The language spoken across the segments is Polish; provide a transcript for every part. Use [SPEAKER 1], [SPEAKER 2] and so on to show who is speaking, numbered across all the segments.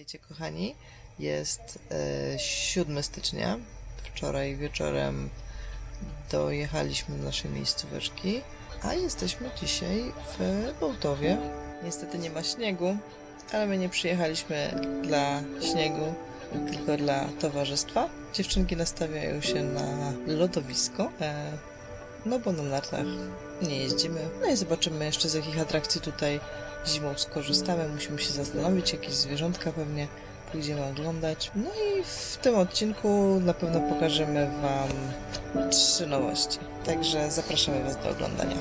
[SPEAKER 1] Witajcie kochani, jest e, 7 stycznia. Wczoraj wieczorem dojechaliśmy do naszej miejscóweczki, a jesteśmy dzisiaj w Bołtowie. Niestety nie ma śniegu, ale my nie przyjechaliśmy dla śniegu, tylko dla towarzystwa. Dziewczynki nastawiają się na lodowisko, e, no bo na nartach nie jeździmy. No i zobaczymy jeszcze z jakich atrakcji tutaj zimą skorzystamy. Musimy się zastanowić, jakieś zwierzątka pewnie pójdziemy oglądać. No i w tym odcinku na pewno pokażemy Wam trzy nowości. Także zapraszamy Was do oglądania.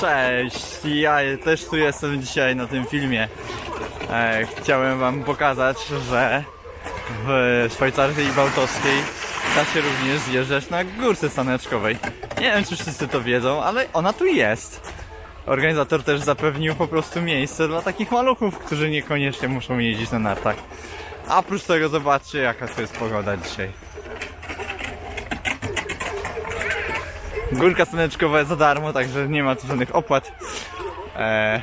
[SPEAKER 2] Cześć, ja też tu jestem dzisiaj na tym filmie. E, chciałem wam pokazać, że w Szwajcarii Bałtowskiej da się również zjeżdżać na górce staneczkowej. Nie wiem, czy wszyscy to wiedzą, ale ona tu jest. Organizator też zapewnił po prostu miejsce dla takich maluchów, którzy niekoniecznie muszą jeździć na nartach. A oprócz tego zobaczcie, jaka to jest pogoda dzisiaj. Górka staneczkowa jest za darmo, także nie ma tu żadnych opłat. Eee,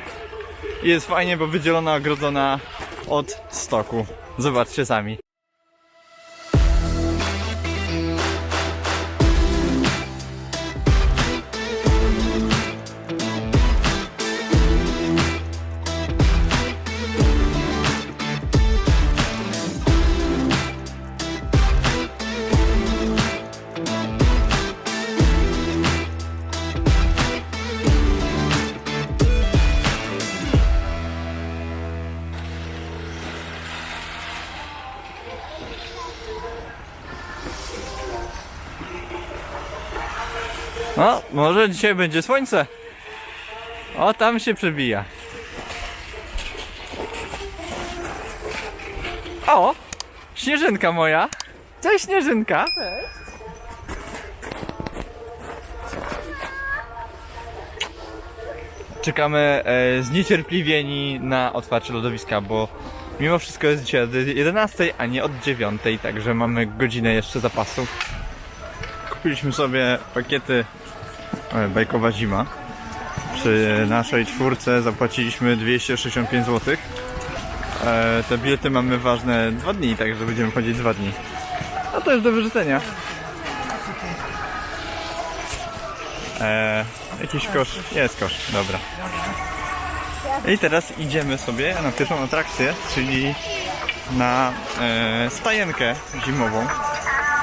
[SPEAKER 2] jest fajnie, bo wydzielona, ogrodzona od stoku. Zobaczcie sami. Dzisiaj będzie słońce. O, tam się przebija. O! Śnieżynka moja. Cześć Śnieżynka. Czekamy e, zniecierpliwieni na otwarcie lodowiska, bo mimo wszystko jest dzisiaj od 11, a nie od 9, także mamy godzinę jeszcze zapasu. Kupiliśmy sobie pakiety bajkowa zima. Przy naszej czwórce zapłaciliśmy 265 zł. E, te bilety mamy ważne dwa dni, także będziemy chodzić dwa dni. A to jest do wyrzucenia. E, jakiś kosz? Jest kosz, dobra. I teraz idziemy sobie na pierwszą atrakcję, czyli na e, stajenkę zimową.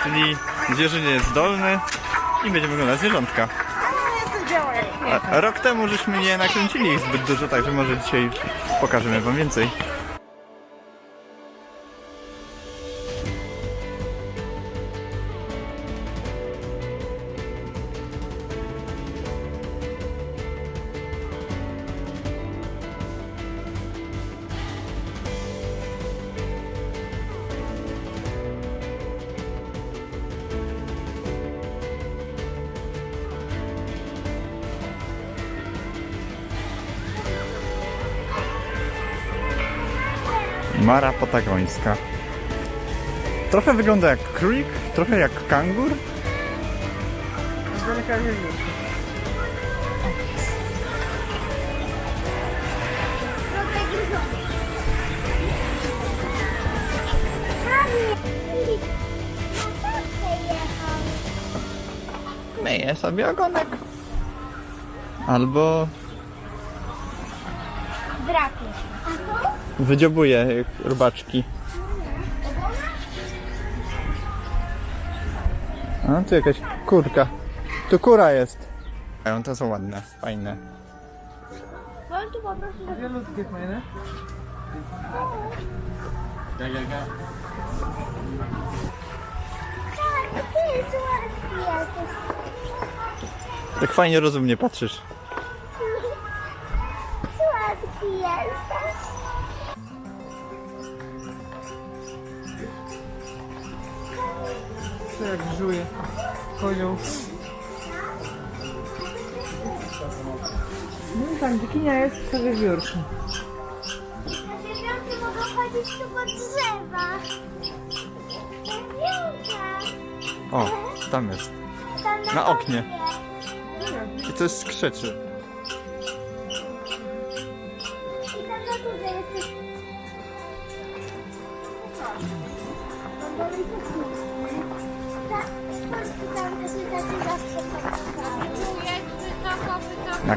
[SPEAKER 2] Czyli zwierzynie jest zdolny i będziemy oglądać zwierzątka. Rok temu żeśmy nie nakręcili ich zbyt dużo, także może dzisiaj pokażemy wam więcej. Mara patagońska. Trochę wygląda jak królik, trochę jak kangur. Myje sobie ogonek. Albo
[SPEAKER 3] Drapie.
[SPEAKER 2] Wydziobuje robaczki. A tu jakaś kurka. Tu kura jest. To są ładne, fajne.
[SPEAKER 3] Możesz tu po prostu zrobić.
[SPEAKER 1] Wielutkie fajne.
[SPEAKER 3] Tak, ty jest ładnie.
[SPEAKER 2] Tak fajnie rozumnie patrzysz.
[SPEAKER 3] Słodki jesteś.
[SPEAKER 4] To jak żuje. Kozioł. No tak, dykinia jest w sobie wiórku.
[SPEAKER 3] Na dziewiąty mogą chodzić tu pod drzewa. Dziewiątka.
[SPEAKER 2] O, tam jest.
[SPEAKER 3] Tam
[SPEAKER 2] Na oknie. I coś skrzeczy.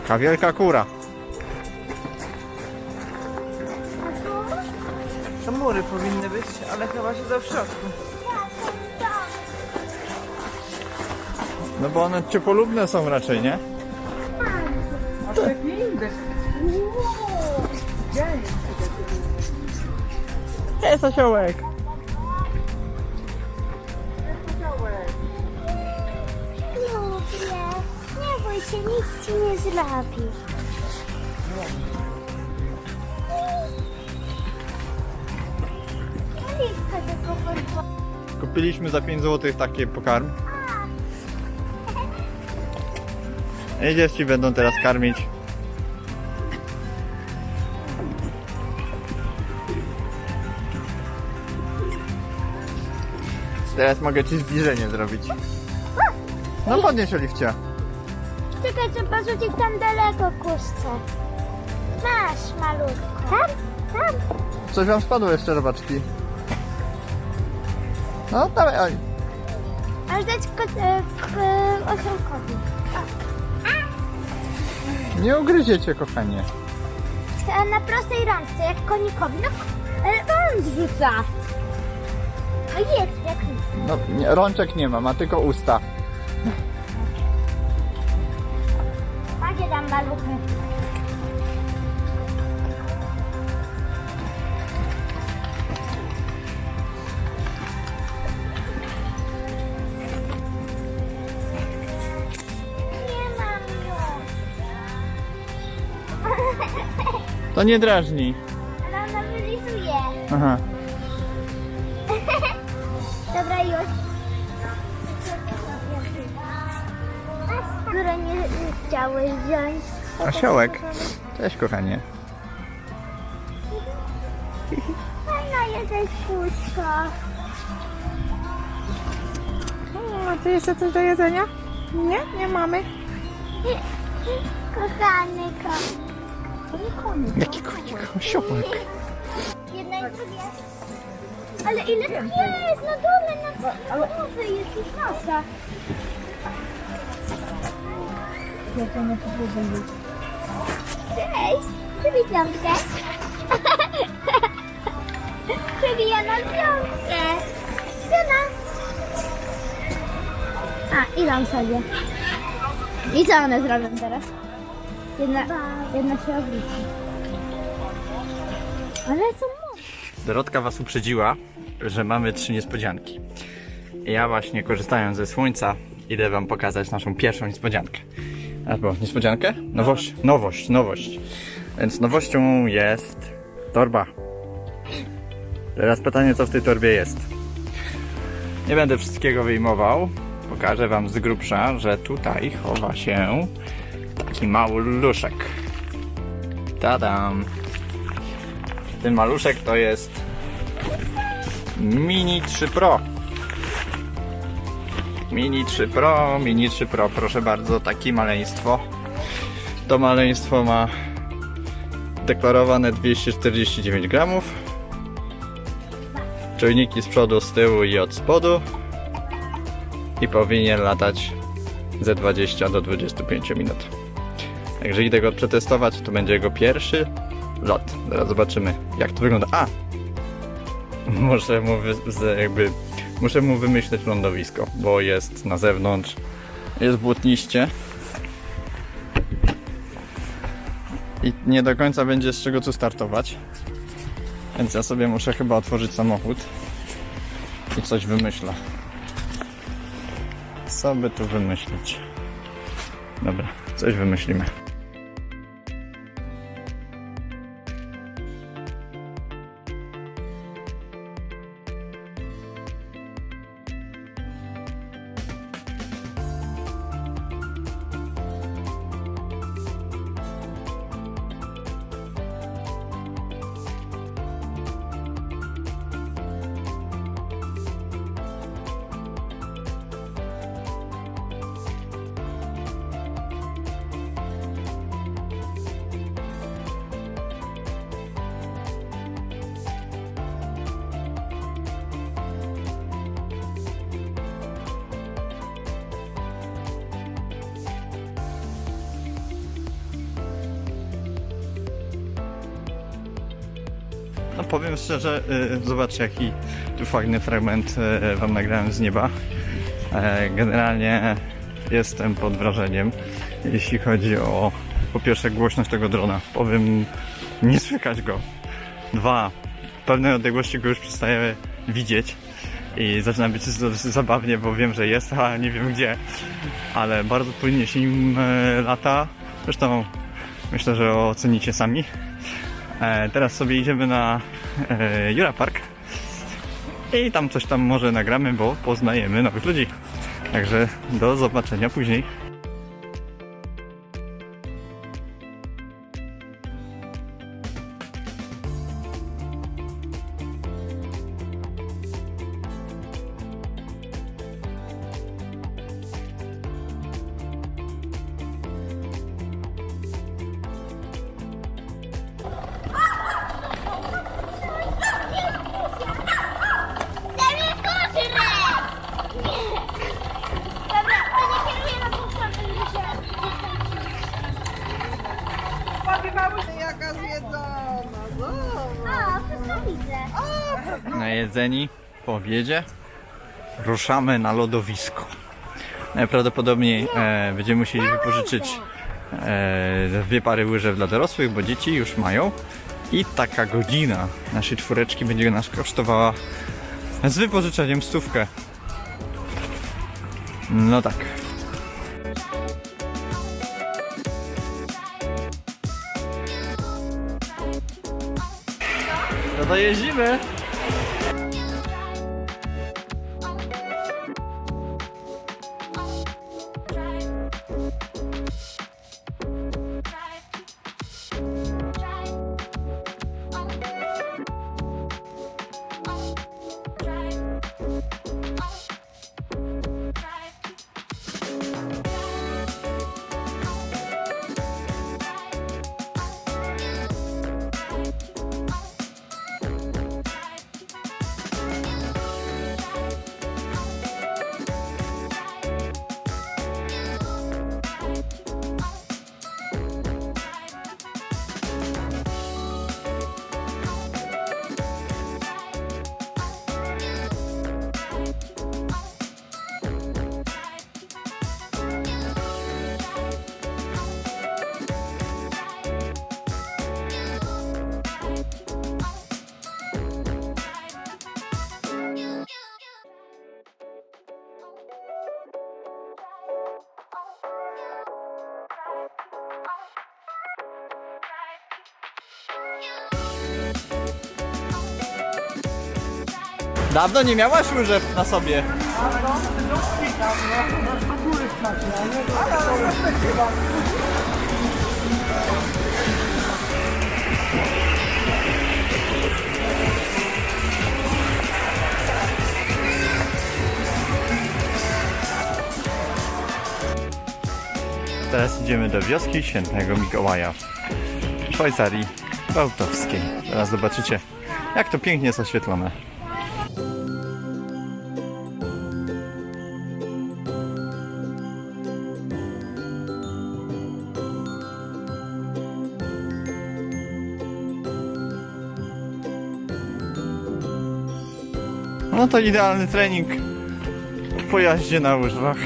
[SPEAKER 2] Jaka wielka kura.
[SPEAKER 3] A tu?
[SPEAKER 4] To mury powinny być, ale chyba się w środku.
[SPEAKER 3] Tak.
[SPEAKER 2] No bo one ciepłolubne są raczej, nie?
[SPEAKER 4] A lepiej indy.
[SPEAKER 3] Wow.
[SPEAKER 4] Gdzie jest?
[SPEAKER 2] Jest osiołek.
[SPEAKER 3] Się, nic ci nie zrobi.
[SPEAKER 2] Kupiliśmy za 5 zł taki pokarm. I dzieci będą teraz karmić. Teraz mogę ci zbliżenie zrobić. No podnieś oliwcia.
[SPEAKER 3] Czekaj, trzeba rzucić tam daleko kuszce. Masz, malutko. Tam? Tam?
[SPEAKER 2] Coś wam spadło jeszcze robaczki. No dawaj, oj.
[SPEAKER 3] Aż dać ko- e, k- osiołkowi.
[SPEAKER 2] Nie ugryziecie kochanie.
[SPEAKER 3] A na prostej rączce, jak konikowi. No, ale on zrzuca. No jest, jak nic.
[SPEAKER 2] No nie, rączek nie ma, ma tylko usta.
[SPEAKER 3] Maluchy.
[SPEAKER 2] To nie drażni.
[SPEAKER 3] Ale ona wylizuje.
[SPEAKER 2] Aha.
[SPEAKER 3] Wziąć.
[SPEAKER 2] Osiołek. Cześć kochanie.
[SPEAKER 3] Fajna jesteś puszka.
[SPEAKER 4] A ty jeszcze coś do jedzenia? Nie? Nie mamy.
[SPEAKER 3] Kochany konik.
[SPEAKER 2] Jaki konik? Osiołek.
[SPEAKER 3] Jedna i drugie. Ale ile tu jest? Na dole, na głowy jest już nosa. Cześć! Przybij piątkę. Przybija na piątkę. Piona. A, idą sobie. I co one zrobią teraz? Jedna, jedna się obróci. Ale co mocne.
[SPEAKER 2] Dorotka was uprzedziła, że mamy trzy niespodzianki. Ja właśnie korzystając ze słońca idę wam pokazać naszą pierwszą niespodziankę. Albo niespodziankę? Nowość, nowość, nowość. Więc nowością jest torba. Teraz pytanie, co w tej torbie jest. Nie będę wszystkiego wyjmował. Pokażę wam z grubsza, że tutaj chowa się taki maluszek. Tadam! Ten maluszek to jest Mini 3 Pro. Mini 3 Pro, Mini 3 Pro, proszę bardzo, takie maleństwo. To maleństwo ma deklarowane 249 gramów. Czujniki z przodu, z tyłu i od spodu. I powinien latać ze 20 do 25 minut. Także idę go przetestować, to będzie jego pierwszy lot. Zaraz zobaczymy, jak to wygląda. A! Muszę mu, jakby, muszę mu wymyśleć lądowisko, bo jest na zewnątrz. Jest błotniście. I nie do końca będzie z czego tu startować. Więc ja sobie muszę chyba otworzyć samochód i coś wymyślę. Co by tu wymyślić? Dobra, coś wymyślimy. No powiem szczerze, y, zobaczcie jaki tu fajny fragment y, wam nagrałem z nieba. E, Generalnie jestem pod wrażeniem, jeśli chodzi o po pierwsze głośność tego drona. Powiem, nie słychać go. Dwa, w pewnej odległości go już przestaję widzieć i zaczyna być zabawnie, bo wiem, że jest, a nie wiem gdzie. Ale bardzo płynnie się nim e, lata. Zresztą myślę, że ocenicie sami. E, teraz sobie idziemy na e, Jura Park i tam coś tam może nagramy, bo poznajemy nowych ludzi. Także do zobaczenia później. Najedzeni po obiedzie ruszamy na lodowisko. Najprawdopodobniej e, będziemy musieli wypożyczyć e, dwie pary łyżew dla dorosłych, bo dzieci już mają. I taka godzina naszej czwóreczki będzie nas kosztowała z wypożyczeniem stówkę. No tak. No to jeździmy! Dawno nie miałaś łyżew na sobie. Teraz idziemy do wioski Świętego Mikołaja w Szwajcarii Bałtowskiej. Teraz zobaczycie, jak to pięknie jest oświetlone. No to idealny trening w pojaździe na łyżwach.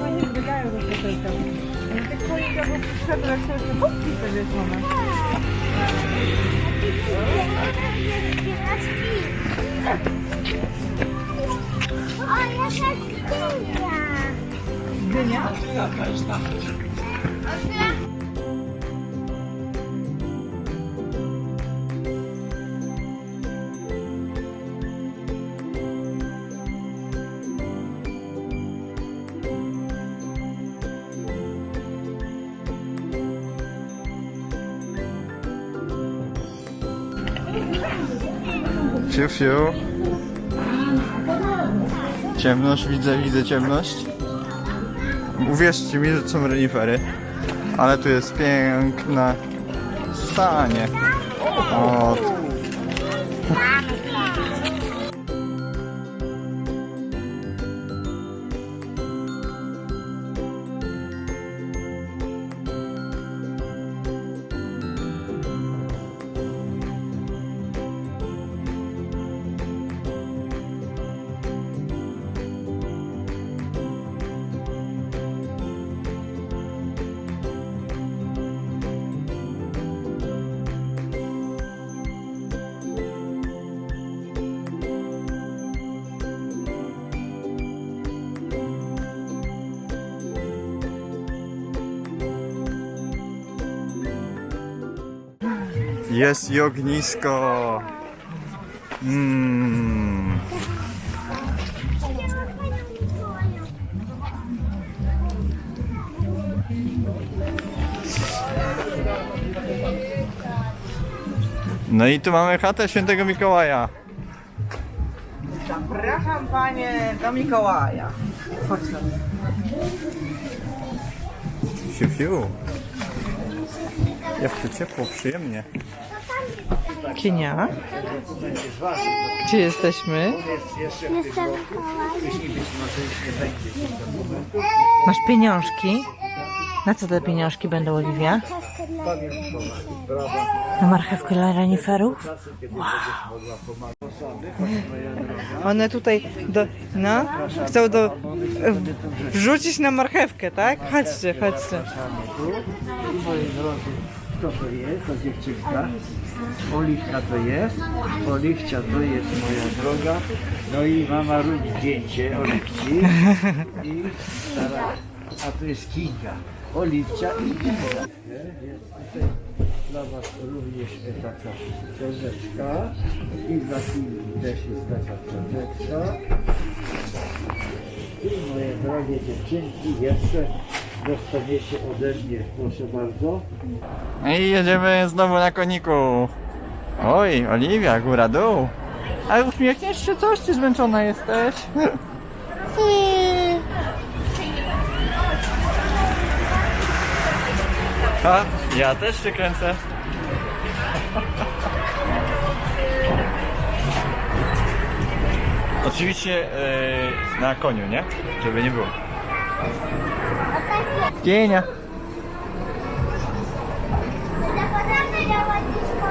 [SPEAKER 4] Fajnie biegają do kubki sobie mamy.
[SPEAKER 3] O, jaka dynia!
[SPEAKER 4] Dynia?
[SPEAKER 2] Fiu, fiu. Ciemność, widzę, widzę ciemność. Uwierzcie mi, że to są renifery. Ale tu jest piękne stanie. Jest i ognisko. Mmm. No i tu mamy chatę świętego Mikołaja.
[SPEAKER 4] Zapraszam panie do Mikołaja. Chodź tam.
[SPEAKER 2] Fiu, fiu. Jak tu ciepło, przyjemnie.
[SPEAKER 4] Kinia. Gdzie jesteśmy?
[SPEAKER 3] Jestem.
[SPEAKER 4] Masz pieniążki. Na co te pieniążki będą, Oliwia? Na marchewkę dla reniferów? One tutaj do, no, chcą do, wrzucić na marchewkę, tak? Chodźcie, chodźcie.
[SPEAKER 5] Kto to jest? To dziewczynka. Oliwka to jest. Oliwcia to jest moja droga. No i mama rób zdjęcie Oliwci. I stara. A to jest Kinga. Oliwcia i Kinga. Jest tutaj dla Was również taka książeczka. I dla Kingi też jest taka książeczka. I moje drogie dziewczynki jeszcze dostaniecie ode mnie, proszę bardzo.
[SPEAKER 2] No I jedziemy znowu na koniku. Oj, Oliwia, góra, dół. Ale uśmiechniesz się coś, czy zmęczona jesteś? Ha, ja też się kręcę. Oczywiście e, na koniu, nie? Żeby nie było.
[SPEAKER 3] Do ładniczką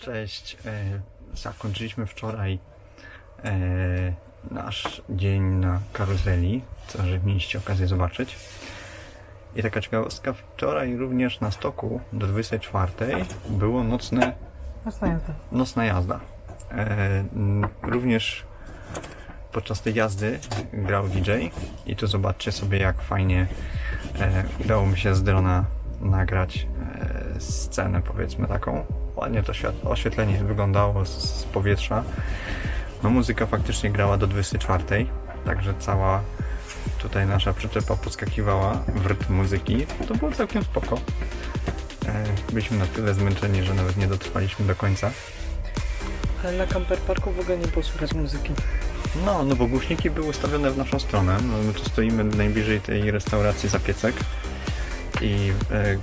[SPEAKER 2] Cześć. E, zakończyliśmy wczoraj e, nasz dzień na karuzeli, co że mieliście okazję zobaczyć. I taka ciekawostka, wczoraj również na stoku do 24 było nocne, nocna jazda. E, m, również podczas tej jazdy grał DJ i tu zobaczcie sobie jak fajnie e, udało mi się z drona nagrać e, scenę powiedzmy taką. Ładnie to oświetlenie wyglądało z, z powietrza. No muzyka faktycznie grała do 24, także cała tutaj nasza przyczepa podskakiwała w rytm muzyki. To było całkiem spoko. E, byliśmy na tyle zmęczeni, że nawet nie dotrwaliśmy do końca.
[SPEAKER 6] Ale na camperparku w ogóle nie było słychać muzyki.
[SPEAKER 2] No, no bo głośniki były ustawione w naszą stronę. No, my tu stoimy najbliżej tej restauracji Zapiecek i e,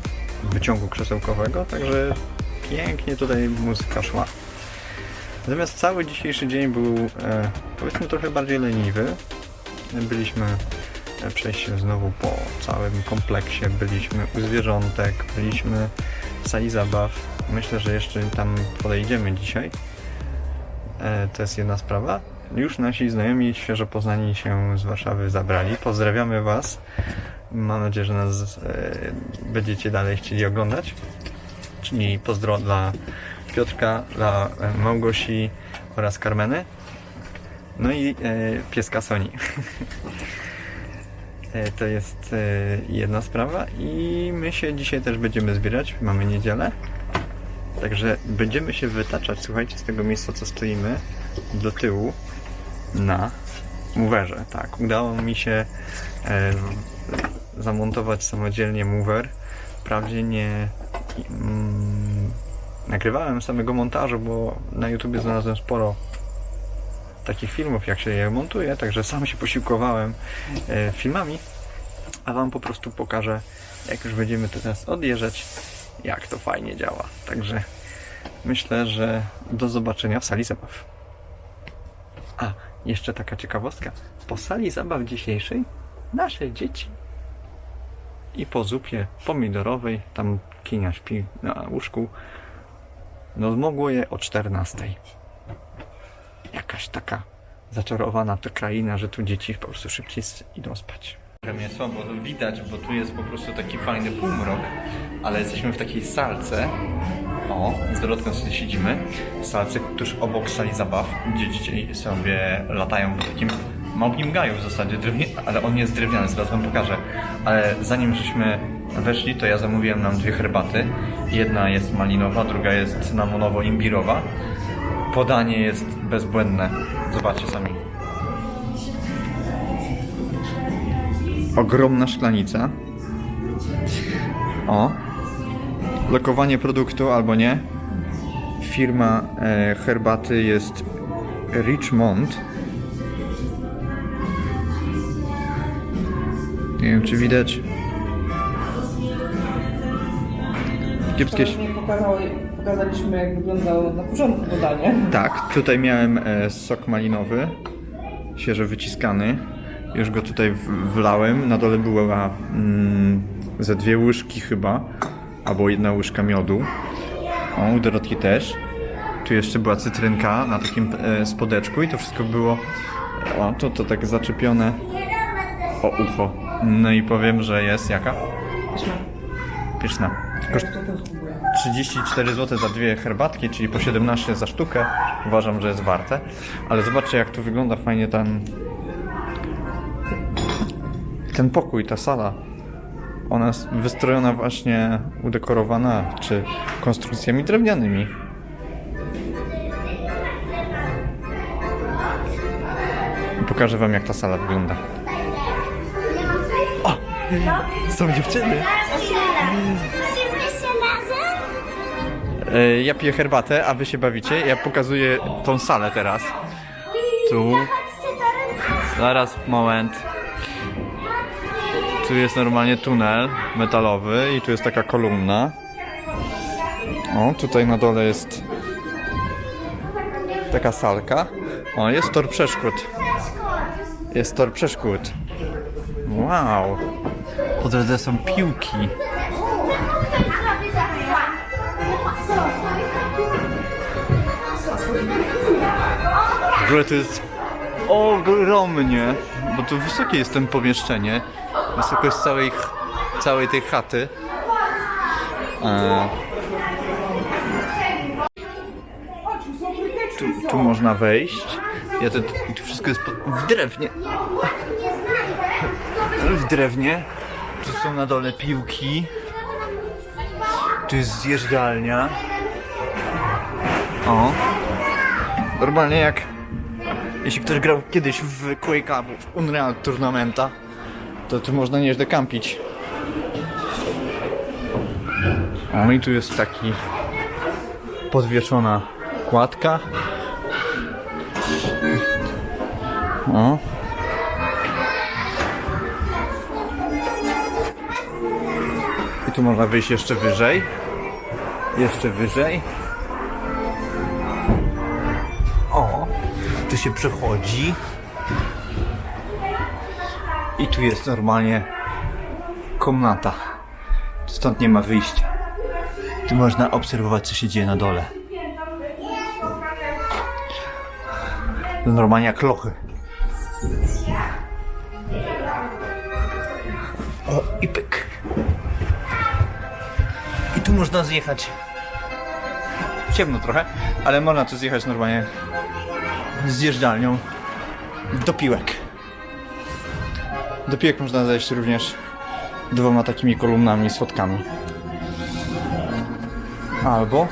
[SPEAKER 2] wyciągu krzesełkowego, także pięknie tutaj muzyka szła. Natomiast cały dzisiejszy dzień był e, powiedzmy trochę bardziej leniwy. Byliśmy e, przejść znowu po całym kompleksie, byliśmy u zwierzątek, byliśmy w sali zabaw. Myślę, że jeszcze tam podejdziemy dzisiaj. E, to jest jedna sprawa. Już nasi znajomi, świeżo poznani się z Warszawy zabrali. Pozdrawiamy Was. Mam nadzieję, że nas e, będziecie dalej chcieli oglądać. Czyli pozdro dla Piotrka, dla e, Małgosi oraz Carmeny. No i e, pieska Soni. E, to jest e, jedna sprawa i my się dzisiaj też będziemy zbierać. Mamy niedzielę. Także będziemy się wytaczać, słuchajcie, z tego miejsca, co stoimy, do tyłu na moverze. Tak, udało mi się e, zamontować samodzielnie mover. Wprawdzie nie mm, nagrywałem samego montażu, bo na YouTubie znalazłem sporo takich filmów, jak się je montuje, także sam się posiłkowałem e, filmami, a Wam po prostu pokażę, jak już będziemy teraz odjeżdżać, jak to fajnie działa. Także myślę, że do zobaczenia w sali zabaw. A, jeszcze taka ciekawostka. Po sali zabaw dzisiejszej nasze dzieci i po zupie pomidorowej, tam Kinia śpi na łóżku, no mogło je o 14. Jakaś taka zaczarowana to kraina, że tu dzieci po prostu szybciej idą spać. Mnie słabo widać, bo tu jest po prostu taki fajny półmrok, ale jesteśmy w takiej salce. O, z Dorotką sobie siedzimy. W salce tuż obok sali zabaw, gdzie dzieci sobie latają w takim małpim gaju w zasadzie, drewnie, ale on jest drewniany, zaraz wam pokażę. Ale zanim żeśmy weszli, to ja zamówiłem nam dwie herbaty. Jedna jest malinowa, druga jest cynamonowo-imbirowa. Podanie jest bezbłędne. Zobaczcie sami. Ogromna szklanica. O. Lokowanie produktu albo nie. Firma e, herbaty jest Richmond. Nie wiem, czy widać. Kiepskie.
[SPEAKER 4] Wczoraj pokazały, pokazaliśmy jak wyglądało na początku podanie.
[SPEAKER 2] Tak, tutaj miałem e, sok malinowy, świeżo wyciskany. Już go tutaj w- wlałem. Na dole była mm, ze dwie łyżki chyba, albo jedna łyżka miodu. O, u Dorotki też. Tu jeszcze była cytrynka na takim e, spodeczku i to wszystko było o, to, to tak zaczepione o ucho. No i powiem, że jest jaka? Pyszna. Koszt... 34 zł za dwie herbatki, czyli po 17 za sztukę. Uważam, że jest warte. Ale zobaczcie, jak tu wygląda fajnie ten. Ten pokój, ta sala. Ona jest wystrojona właśnie, udekorowana, czy konstrukcjami drewnianymi. I Pokażę wam, jak ta sala wygląda. O! Są dziewczyny! E, Ja piję herbatę, a wy się bawicie. Ja pokazuję tą salę teraz. Tu. Zaraz, moment. Tu jest normalnie tunel metalowy i tu jest taka kolumna. O, tutaj na dole jest taka salka. O, jest tor przeszkód. Jest tor przeszkód. Wow. Po drodze są piłki. W ogóle to jest ogromnie, bo tu wysokie jest to pomieszczenie. Wysokość całej, całej tej chaty. E, tu, tu można wejść. Ja to, tu wszystko jest w drewnie. W drewnie. Tu są na dole piłki. Tu jest zjeżdżalnia. O. Normalnie jak jeśli ktoś grał kiedyś w Quake'a, w Unreal Tournamenta, to tu można nieźle kampić. O, i tu jest taki podwieszona kładka. O. I tu można wyjść jeszcze wyżej. Jeszcze wyżej. O, tu się przechodzi. I tu jest normalnie komnata. Stąd nie ma wyjścia. Tu można obserwować, co się dzieje na dole. To normalnie jak lochy. O, i pyk. I tu można zjechać. Ciemno trochę, ale można tu zjechać normalnie zjeżdżalnią do piłek. Do piłek można zejść również dwoma takimi kolumnami, schodkami. Albo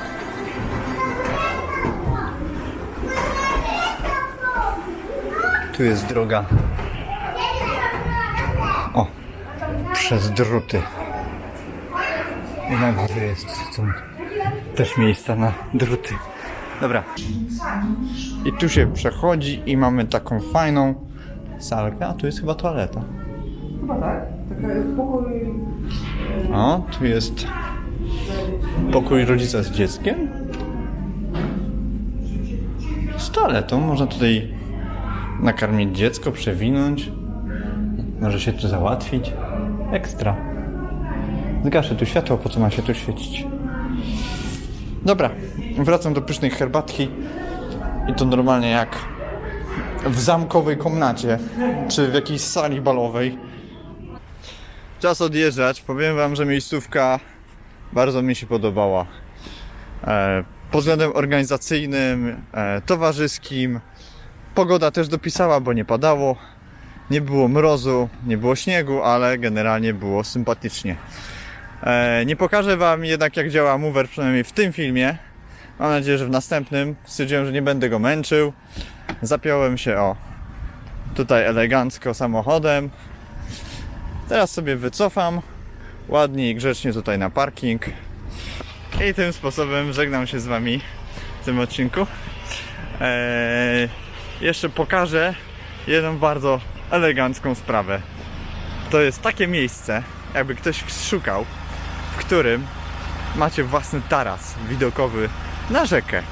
[SPEAKER 2] tu jest droga. O, przez druty. I na górze jest są też miejsca na druty. Dobra. I tu się przechodzi i mamy taką fajną salkę, a tu jest chyba toaleta.
[SPEAKER 4] Chyba tak. Taka pokój
[SPEAKER 2] O, tu jest pokój rodzica z dzieckiem. Z toaletą. Można tutaj nakarmić dziecko, przewinąć. Może się tu załatwić. Ekstra. Zgaszę tu światło, po co ma się tu świecić. Dobra, wracam do pysznej herbatki. I to normalnie jak w zamkowej komnacie, czy w jakiejś sali balowej. Czas odjeżdżać. Powiem wam, że miejscówka bardzo mi się podobała. E, pod względem organizacyjnym, e, towarzyskim. Pogoda też dopisała, bo nie padało. Nie było mrozu, nie było śniegu, ale generalnie było sympatycznie. E, nie pokażę Wam jednak jak działa mover, przynajmniej w tym filmie. Mam nadzieję, że w następnym stwierdziłem, że nie będę go męczył. Zapiąłem się o tutaj elegancko samochodem. Teraz sobie wycofam ładnie i grzecznie tutaj na parking. I tym sposobem żegnam się z Wami w tym odcinku. Eee, jeszcze pokażę jedną bardzo elegancką sprawę. To jest takie miejsce, jakby ktoś szukał, w którym macie własny taras widokowy na rzekę.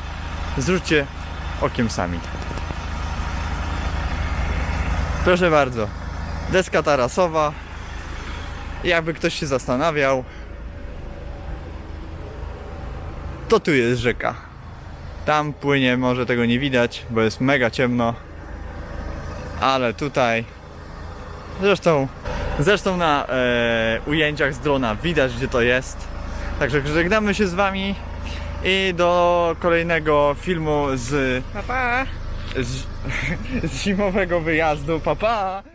[SPEAKER 2] Zrzućcie okiem sami. Proszę bardzo, deska tarasowa. Jakby ktoś się zastanawiał, to tu jest rzeka. Tam płynie, może tego nie widać, bo jest mega ciemno. Ale tutaj. Zresztą, zresztą na e, ujęciach z drona widać, gdzie to jest. Także żegnamy się z Wami i do kolejnego filmu z,
[SPEAKER 4] Pa, pa.
[SPEAKER 2] z, z zimowego wyjazdu. Pa, pa!